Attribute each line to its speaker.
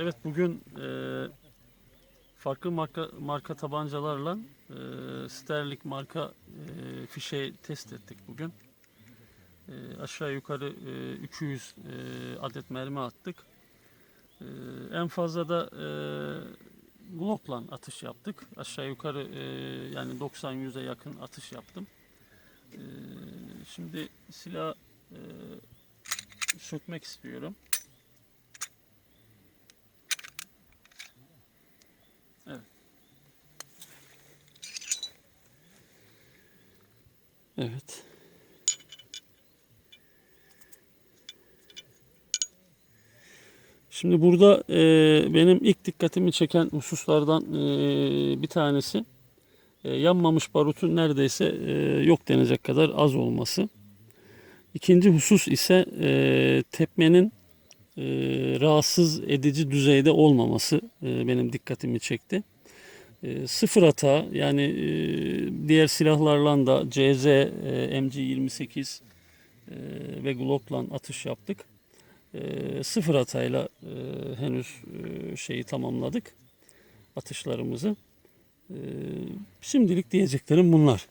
Speaker 1: Evet bugün e, farklı marka marka tabancalarla e, Sterling marka e, fişeği test ettik bugün. E, aşağı yukarı e, 200 e, adet mermi attık. E, en fazla da e, Glock'la atış yaptık. Aşağı yukarı e, yani 90-100'e yakın atış yaptım. E, şimdi silah e, sökmek istiyorum. Evet. Şimdi burada e, benim ilk dikkatimi çeken hususlardan e, bir tanesi e, yanmamış barutun neredeyse e, yok denecek kadar az olması. İkinci husus ise e, tepmenin e, rahatsız edici düzeyde olmaması e, benim dikkatimi çekti. E, sıfır hata yani e, diğer silahlarla da CZ, e, MG28 e, ve Glock'la atış yaptık. E, sıfır hatayla e, henüz e, şeyi tamamladık atışlarımızı. E, şimdilik diyeceklerim bunlar.